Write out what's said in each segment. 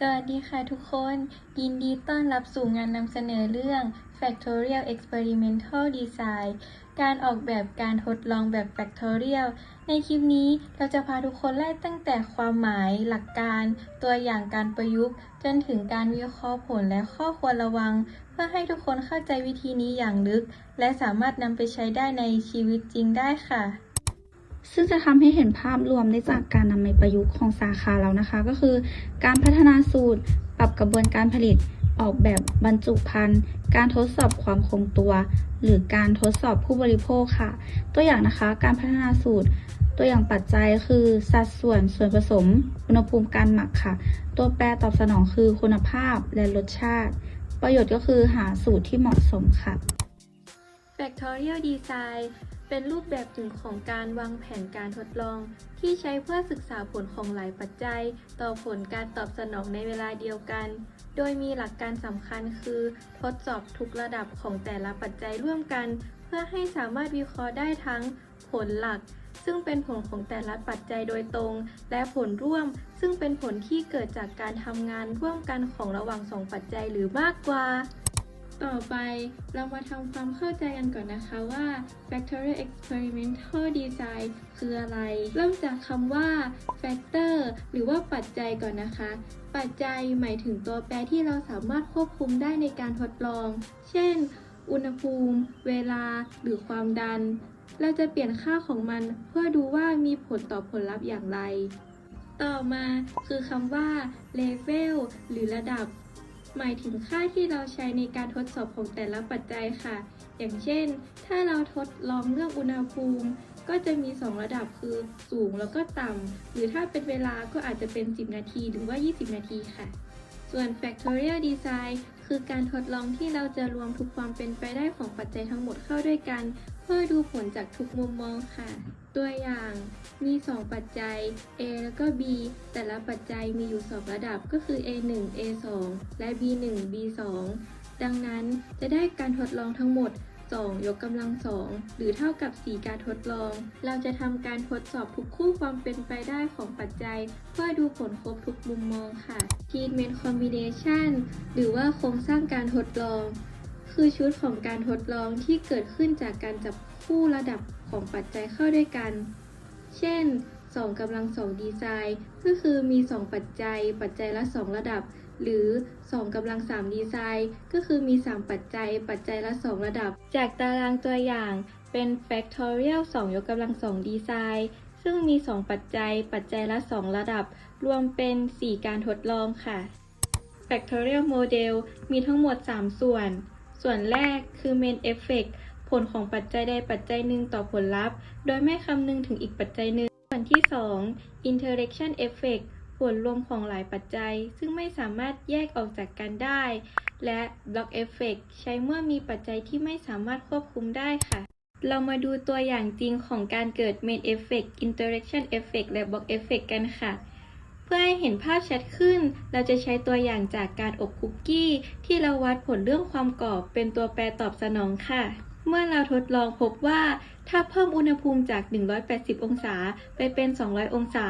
สวัสดีค่ะทุกคน ยินดีต้อนรับสู่งานนำเสนอเรื่อง Factorial Experimental Design การออกแบบการทดลองแบบ Factorial ในคลิปนี้เราจะพาทุกคนไล่ตั้งแต่ความหมาย หลักการ ตัวอย่างการประยุกต์ จนถึงการวิเคราะห์ผลและข้อควรระวัง เพื่อให้ทุกคนเข้าใจวิธีนี้อย่างลึก และสามารถนำไปใช้ได้ในชีวิตจริงได้ค่ะ ซึ่งจะทำให้เห็นภาพรวมได้จากการนำไปประยุกต์ของสาขาเรานะคะ ก็คือ การพัฒนาสูตร ปรับกระบวนการผลิต ออกแบบบรรจุภัณฑ์ การทดสอบความคงตัว หรือการทดสอบผู้บริโภคค่ะ ตัวอย่างนะคะ การพัฒนาสูตร ตัวอย่างปัจจัยคือ สัดส่วนส่วนผสม อุณหภูมิการหมักค่ะ ตัวแปรตอบสนองคือคุณภาพและรสชาติ ประโยชน์ก็คือหาสูตรที่เหมาะสมค่ะ Factorial Design เป็นรูปแบบหนึ่งของการวางแผนการทดลอง ที่ใช้เพื่อศึกษาผลของหลายปัจจัย ต่อผลการตอบสนองในเวลาเดียวกัน โดยมีหลักการสำคัญคือ ทดสอบทุกระดับของแต่ละปัจจัยร่วมกัน เพื่อให้สามารถวิเคราะห์ได้ทั้งผลหลัก ซึ่งเป็นผลของแต่ละปัจจัยโดยตรง และผลร่วม ซึ่งเป็นผลที่เกิดจากการทำงานร่วมกันของระหว่างสองปัจจัยหรือมากกว่า ต่อไปเรามาทำความเข้าใจกันก่อนนะคะว่า Factorial Experimental Design คืออะไร เริ่มจากคำว่า factor หรือว่าปัจจัยก่อนนะคะ ปัจจัยหมายถึงตัวแปรที่เราสามารถควบคุมได้ในการทดลอง เช่น อุณหภูมิ เวลา หรือความดัน เราจะเปลี่ยนค่าของมันเพื่อดูว่ามีผลต่อผลลัพธ์อย่างไร ต่อมาคือคำว่า level หรือระดับ หมายถึงค่าที่เราใช้ในการทดสอบของแต่ละปัจจัยค่ะ อย่างเช่น ถ้าเราทดลองเรื่องอุณหภูมิ ก็จะมี 2 ระดับคือสูงแล้วก็ต่ำ หรือถ้าเป็นเวลาก็อาจจะเป็น 10 นาทีหรือว่า 20 นาทีค่ะ ส่วน factorial design คือการทดลองที่เราจะรวมทุกความเป็นไปได้ของปัจจัยทั้งหมดเข้าด้วยกัน เพื่อดูผลจากทุกมุมมองค่ะ ตัวอย่างมี 2 ปัจจัย A แล้วก็ B แต่ละปัจจัยมีอยู่ 2 ระดับก็คือ A1 A2 และ B1 B2 ดังนั้นจะได้การทดลองทั้งหมด 2 ยกกำลัง2หรือเท่ากับ 4 การทดลอง เราจะทำการทดสอบทุกคู่ความเป็นไปได้ของปัจจัย เพื่อดูผลครบทุกมุมมองค่ะ Treatment Combination หรือว่าโครงสร้างการทดลอง คือชุดของการทดลองที่เกิดขึ้นจากการจับคู่ระดับของปัจจัยเข้าด้วยกัน เช่น2กำลัง2ดีไซน์ ก็คือมี 2 ปัจจัย ปัจจัยละ 2 ระดับ หรือ2กำลัง3ดีไซน์ ก็คือมี 3 ปัจจัย ปัจจัยละ 2 ระดับ จากตารางตัวอย่างเป็น factorial 2 ยกกำลัง2ดีไซน์ซึ่งมี 2 ปัจจัย ปัจจัยละ 2 ระดับ รวมเป็น 4 การทดลองค่ะ factorial model มีทั้งหมด 3 ส่วน ส่วนแรกคือ main effect ผลของปัจจัยใดปัจจัยหนึ่งต่อผลลัพธ์ โดยไม่คำนึงถึงอีกปัจจัยหนึ่งส่วนที่ 2 interaction effect ผลรวมของหลายปัจจัย ซึ่งไม่สามารถแยกออกจากกันได้ และ block effect ใช้เมื่อมีปัจจัยที่ไม่สามารถควบคุมได้ค่ะ เรามาดูตัวอย่างจริงของการเกิด main effect interaction effect และ block effect กันค่ะ เพื่อให้เห็นภาพชัดขึ้น เราจะใช้ตัวอย่างจากการอบคุกกี้ ที่เราวัดผลเรื่องความกรอบเป็นตัวแปรตอบสนองค่ะ เมื่อเราทดลองพบว่า ถ้าเพิ่มอุณหภูมิจาก 180 องศาไปเป็น 200 องศา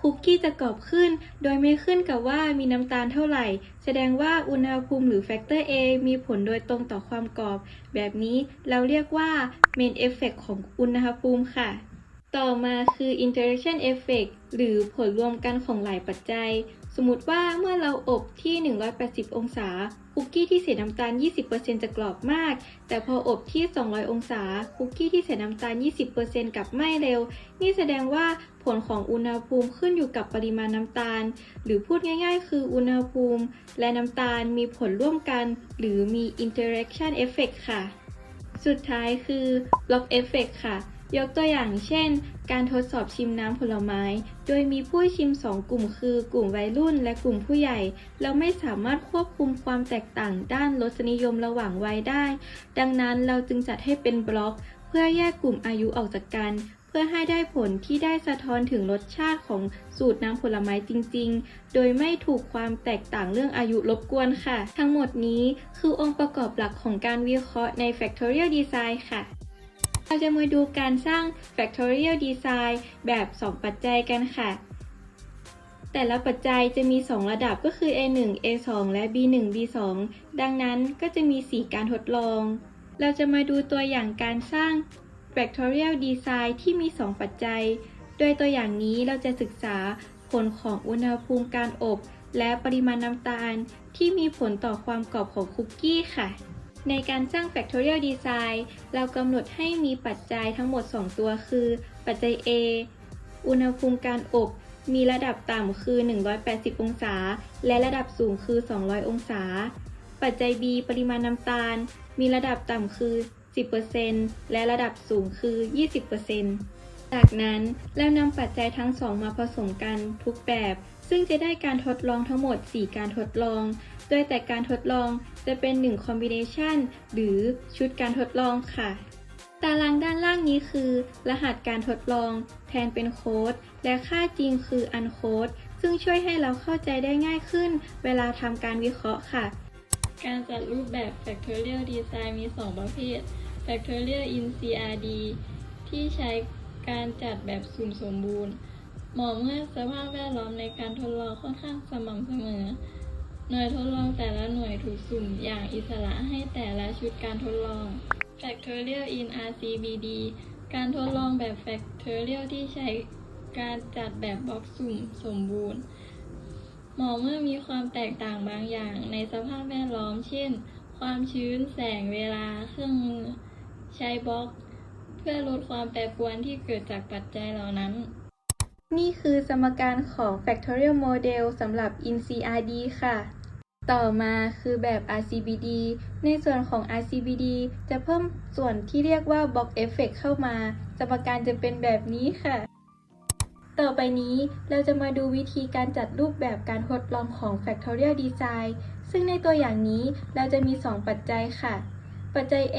คุกกี้จะกรอบขึ้น โดยไม่ขึ้นกับว่ามีน้ำตาลเท่าไหร่ แสดงว่าอุณหภูมิหรือแฟกเตอร์ A มีผลโดยตรงต่อความกรอบ แบบนี้เราเรียกว่า main effect ของอุณหภูมิค่ะ ต่อมาคือ interaction effect หรือผลรวมกันของหลายปัจจัย มมติว่าเมื่อเราอบที่ 180 องศา คุกกี้ที่ใส่น้ำตาล 20%จะกรอบมาก แต่พออบที่ 200 องศา คุกกี้ที่ใส่น้ำตาล 20%กลับไหม้เร็ว นี่แสดงว่าผลของอุณหภูมิขึ้นอยู่กับปริมาณน้ำตาล หรือพูดง่ายๆ คืออุณหภูมิ และน้ำตาลมีผลร่วมกัน หรือมี interaction effect ค่ะ สุดท้ายคือ block effect ค่ะ ยกตัวอย่างเช่น การทดสอบชิมน้ำผลไม้ โดยมีผู้ชิม 2 กลุ่มคือกลุ่มวัยรุ่นและกลุ่มผู้ใหญ่เราไม่สามารถควบคุมความแตกต่างด้านรสนิยมระหว่างวัยได้ ดังนั้นเราจึงจัดให้เป็นบล็อก เพื่อแยกกลุ่มอายุออกจากกันเพื่อให้ได้ผลที่ได้สะท้อนถึงรสชาติของสูตรน้ำผลไม้จริง ๆ โดยไม่ถูกความแตกต่างเรื่องอายุรบกวนค่ะ ทั้งหมดนี้คือองค์ประกอบหลักของการวิเคราะห์ใน Factorial Design ค่ะ เราจะมาดูการสร้าง factorial design แบบ 2 ปัจจัยกันค่ะ แต่ละปัจจัยจะมี 2 ระดับก็คือ A1 A2 และ B1 B2 ดังนั้นก็จะมี 4 การทดลอง เราจะมาดูตัวอย่างการสร้าง factorial design ที่มี 2 ปัจจัย โดยตัวอย่างนี้เราจะศึกษาผลของอุณหภูมิการอบ และปริมาณน้ำตาลที่มีผลต่อความกรอบของคุกกี้ค่ะ ในการสร้าง factorial design เรากำหนดให้มีปัจจัยทั้งหมด 2 ตัวคือ ปัจจัย A อุณหภูมิการอบ มีระดับต่ำคือ 180 องศา และระดับสูงคือ 200 องศา ปัจจัย B ปริมาณน้ำตาล มีระดับต่ำคือ 10%และระดับสูงคือ 20%จากนั้นเรานำปัจจัยทั้งสองมาผสมกันทุกแบบ ซึ่งจะได้การทดลองทั้งหมด 4 การทดลอง โดยแต่การทดลองจะเป็น 1 combination หรือชุดการทดลองค่ะ ตารางด้านล่างนี้คือ รหัสการทดลอง แทนเป็นโค้ด และค่าจริงคืออันโค้ด ซึ่งช่วยให้เราเข้าใจได้ง่ายขึ้น เวลาทำการวิเคราะห์ค่ะ การจัดรูปแบบ factorial design มี 2 ประเภท factorial in CRD ที่ใช้การจัดแบบสุ่มสมบูรณ์ หมาะเมื่อสภาพแวดล้อมในการทดลองค่อนข้างสม่ำเสมอ หน่วยทดลองแต่ละหน่วยถูกสุ่มอย่างอิสระให้แต่ละชุดการทดลอง Factorial in RCBD การทดลองแบบ Factorial ที่ใช้การจัดแบบบล็อกสุ่มสมบูรณ์เหมาะเมื่อมีความแตกต่างบางอย่างในสภาพแวดล้อม เช่น ความชื้น แสง เวลา เครื่องมือ ใช้บล็อก เพื่อลดความแปรปรวนที่เกิดจากปัจจัยเหล่านั้น นี่คือสมการของ factorial model สำหรับ INCRD ค่ะ ต่อมาคือแบบ RCBD ในส่วนของ RCBD จะเพิ่มส่วนที่เรียกว่า Box Effect เข้ามา สมการจะเป็นแบบนี้ค่ะ ต่อไปนี้เราจะมาดูวิธีการจัดรูปแบบการทดลองของ Factorial Design ซึ่งในตัวอย่างนี้เราจะมี 2 ปัจจัยค่ะ ปัจจัย A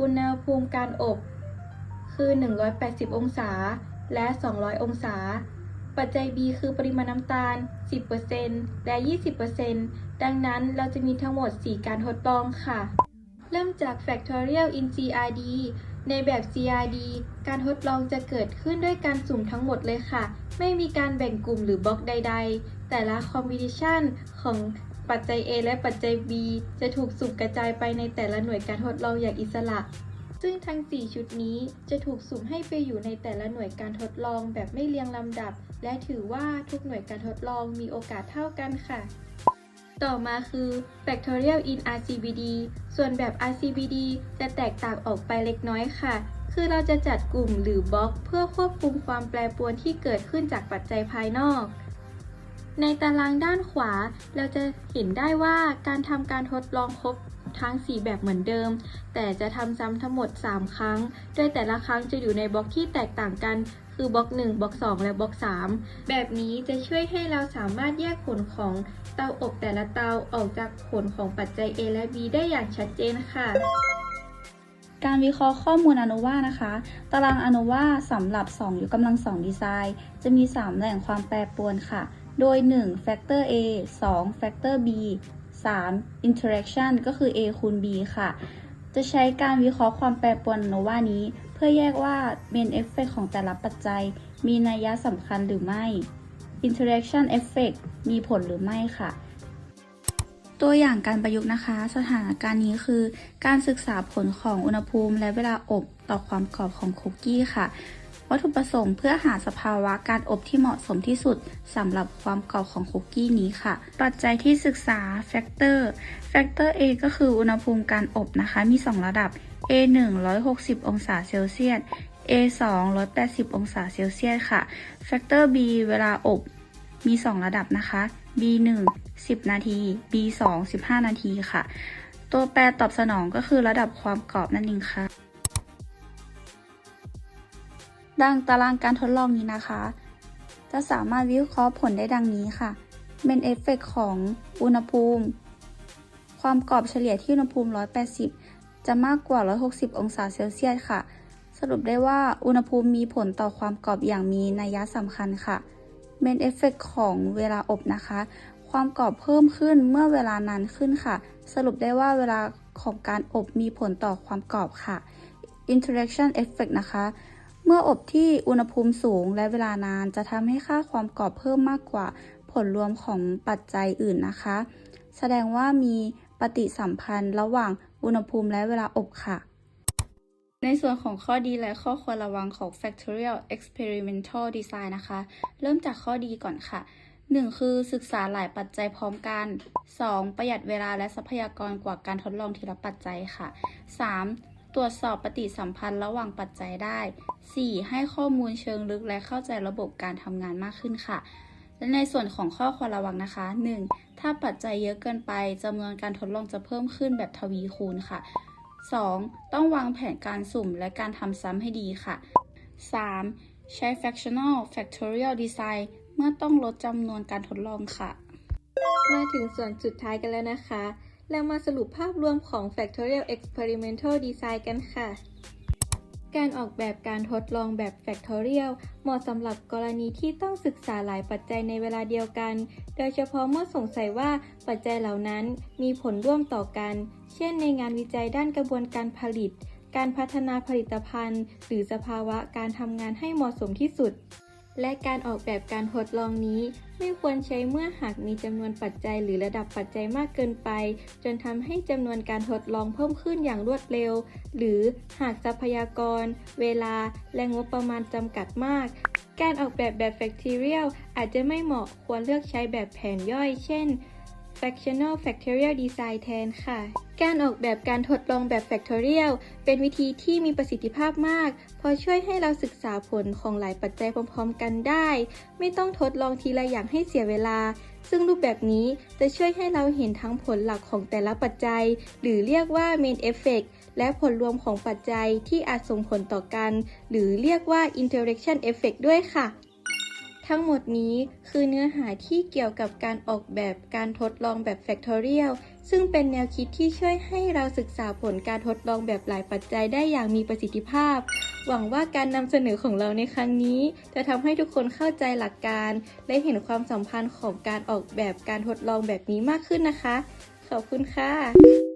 อุณหภูมิการอบ คือ 180 องศา และ 200 องศา ปัจจัย B คือปริมาณน้ำตาล 10%และ 20%ดังนั้นเราจะมีทั้งหมด 4 การทดลองค่ะ เริ่มจาก Factorial in CRD ในแบบ CRD การทดลองจะเกิดขึ้นด้วยการสุ่มทั้งหมดเลยค่ะ ไม่มีการแบ่งกลุ่มหรือบล็อกใด ๆ แต่ละ combination ของปัจจัย A และปัจจัย B จะถูกสุ่มกระจายไปในแต่ละหน่วยการทดลองอย่างอิสระ ซึ่งทั้ง 4 ชุดนี้จะถูกสุ่มให้ไปอยู่ในแต่ละหน่วยการทดลองแบบไม่เรียงลำดับ และถือว่าทุกหน่วยการทดลองมีโอกาสเท่ากันค่ะ ต่อมาคือ factorial in RCBD ส่วนแบบ RCBD จะแตกต่างออกไปเล็กน้อยค่ะ คือเราจะจัดกลุ่มหรือบล็อก เพื่อควบคุมความแปรปรวนที่เกิดขึ้นจากปัจจัยภายนอกในตารางด้านขวา เราจะเห็นได้ว่าการทำการทดลองครบ ทั้ง 4 แบบเหมือนเดิม แต่จะทำซ้ำทั้งหมด 3 ครั้ง โดยแต่ละครั้งจะอยู่ในบล็อกที่แตกต่างกัน คือบล็อก 1 บล็อก 2 และบล็อก 3 แบบนี้จะช่วยให้เราสามารถแยกผลของเตาอบแต่ละเตาออกจากผลของปัจจัย A และ B ได้อย่างชัดเจนค่ะการวิเคราะห์ข้อมูลอนุวานะคะ ตารางอนุวาสำหรับ2ยกกำลัง 2 ดีไซน์ จะมี 3 แหล่งความแปรปรวนค่ะ โดย 1 factor A 2 factor B 3 interaction ก็คือ A คูณ B ค่ะ จะใช้การวิเคราะห์ความแปรปรวนอนุวานี้ เพื่อแยกว่า main effect ของแต่ละปัจจัย มีนัยยะสำคัญหรือไม่ interaction effect มีผลหรือไม่ค่ะ ตัวอย่างการประยุกต์นะคะ สถานการณ์นี้คือ การศึกษาผลของอุณหภูมิและเวลาอบต่อความกรอบของคุกกี้ค่ะ วัตถุประสงค์เพื่อหาสภาวะการอบที่เหมาะสมที่สุดสำหรับความกรอบของคุกกี้นี้ค่ะ ปัจจัยที่ศึกษาแฟกเตอร์แฟกเตอร์ A ก็คืออุณหภูมิการอบนะคะ มี 2 ระดับ A 1 160 องศาเซลเซียส A 2 180 องศาเซลเซียสค่ะแฟกเตอร์ B เวลาอบมี 2 ระดับนะคะ B 1 10 นาที B 2 15 นาทีค่ะ ตัวแปรตอบสนองก็คือระดับความกรอบนั่นเองค่ะ ดังตารางการทดลองนี้นะคะ จะสามารถวิเคราะห์ผลได้ดังนี้ค่ะ เป็นเอฟเฟกของอุณหภูมิ ความกรอบเฉลี่ยที่อุณหภูมิ 180 จะมากกว่า 160 องศาเซลเซียสค่ะ สรุปได้ว่าอุณหภูมิมีผลต่อความกรอบอย่างมีนัยยะสำคัญค่ะเมนเอฟเฟกของเวลาอบนะคะ ความกรอบเพิ่มขึ้นเมื่อเวลานานขึ้นค่ะ สรุปได้ว่าเวลาของการอบมีผลต่อความกรอบค่ะ interaction effect นะคะ เมื่ออบที่อุณหภูมิสูงและเวลานานจะทำให้ค่าความกรอบเพิ่มมากกว่าผลรวมของปัจจัยอื่นนะคะ แสดงว่ามีปฏิสัมพันธ์ระหว่างอุณหภูมิและเวลาอบค่ะ ในส่วนของข้อดีและข้อควรระวังของ Factorial Experimental Design นะคะ เริ่มจากข้อดีก่อนค่ะ 1. คือศึกษาหลายปัจจัยพร้อมกัน 2. ประหยัดเวลาและทรัพยากรกว่าการทดลองทีละปัจจัยค่ะ 3. ตรวจสอบปฏิสัมพันธ์ระหว่างปัจจัยได้ 4. ให้ข้อมูลเชิงลึกและเข้าใจระบบการทำงานมากขึ้นค่ะ และในส่วนของข้อควรระวังนะคะ 1. ถ้าปัจจัยเยอะเกินไปจำนวนการทดลองจะเพิ่มขึ้นแบบทวีคูณค่ะ 2. ต้องวางแผนการสุ่มและการทำซ้ำให้ดีค่ะ 3. ใช้ fractional factorial design เมื่อต้องลดจำนวนการทดลองค่ะ มาถึงส่วนสุดท้ายกันแล้วนะคะ แล้วมาสรุปภาพรวมของ Factorial Experimental Design กันค่ะ การออกแบบการทดลองแบบ Factorial เหมาะสำหรับกรณีที่ต้องศึกษาหลายปัจจัยในเวลาเดียวกัน โดยเฉพาะเมื่อสงสัยว่าปัจจัยเหล่านั้นมีผลร่วมต่อกัน เช่นในงานวิจัยด้านกระบวนการผลิต การพัฒนาผลิตภัณฑ์ หรือสภาวะการทำงานให้เหมาะสมที่สุด และการออกแบบการทดลองนี้ ไม่ควรใช้เมื่อหากมีจำนวนปัจจัยหรือระดับปัจจัยมากเกินไป จนทำให้จำนวนการทดลองเพิ่มขึ้นอย่างรวดเร็ว หรือหากทรัพยากร เวลา และงบประมาณจำกัดมาก การออกแบบแบบ Factorial อาจจะไม่เหมาะควรเลือกใช้แบบแผนย่อย เช่น Fractional Factorial Design แทนค่ะ การออกแบบการทดลองแบบ Factorial เป็นวิธีที่มีประสิทธิภาพมากเพราะช่วยให้เราศึกษาผลของหลายปัจจัยพร้อม ๆ กันได้ ไม่ต้องทดลองทีละอย่างให้เสียเวลา ซึ่งรูปแบบนี้จะช่วยให้เราเห็นทั้งผลหลักของแต่ละปัจจัย หรือเรียกว่า Main Effect และผลรวมของปัจจัยที่อาจส่งผลต่อกัน หรือเรียกว่า Interaction Effect ด้วยค่ะ ทั้งหมดนี้คือเนื้อหาที่เกี่ยวกับการออกแบบการทดลองแบบ Factorial ซึ่งเป็นแนวคิดที่ช่วยให้เราศึกษาผลการทดลองแบบหลายปัจจัยได้อย่างมีประสิทธิภาพ หวังว่าการนำเสนอของเราในครั้งนี้ จะทำให้ทุกคนเข้าใจหลักการ และเห็นความสัมพันธ์ของการออกแบบการทดลองแบบนี้มากขึ้นนะคะ ขอบคุณค่ะ